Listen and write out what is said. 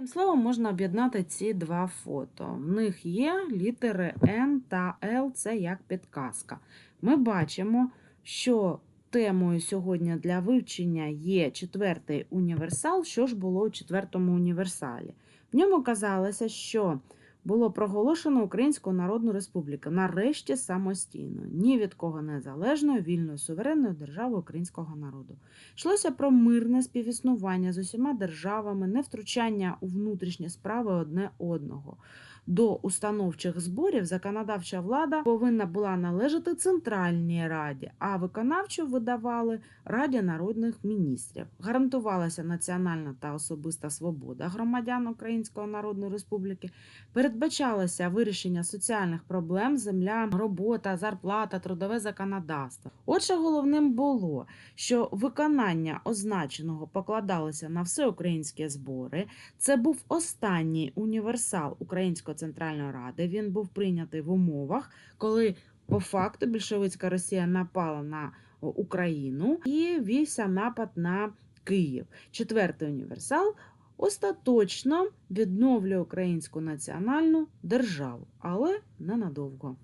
Таким словом можна об'єднати ці два фото. В них є літери Н та Л, це як підказка. Ми бачимо, що темою сьогодні для вивчення є четвертий універсал. Що ж було у четвертому універсалі? В ньому казалося, що було проголошено Українську Народну Республіку нарешті самостійно, ні від кого незалежною, вільною суверенною державою українського народу. Йшлося про мирне співіснування з усіма державами, невтручання у внутрішні справи одне одного. До установчих зборів законодавча влада повинна була належати Центральній Раді, а виконавчу видавали Раді народних міністрів. Гарантувалася національна та особиста свобода громадян Української Народної Республіки, передбачалося вирішення соціальних проблем, земля, робота, зарплата, трудове законодавство. Отже, головним було, що виконання означеного покладалося на всеукраїнські збори. Це був останній універсал Української центральної ради. Він був прийнятий в умовах, коли по факту більшовицька Росія напала на Україну і вівся напад на Київ. Четвертий універсал остаточно відновлює українську національну державу, але ненадовго.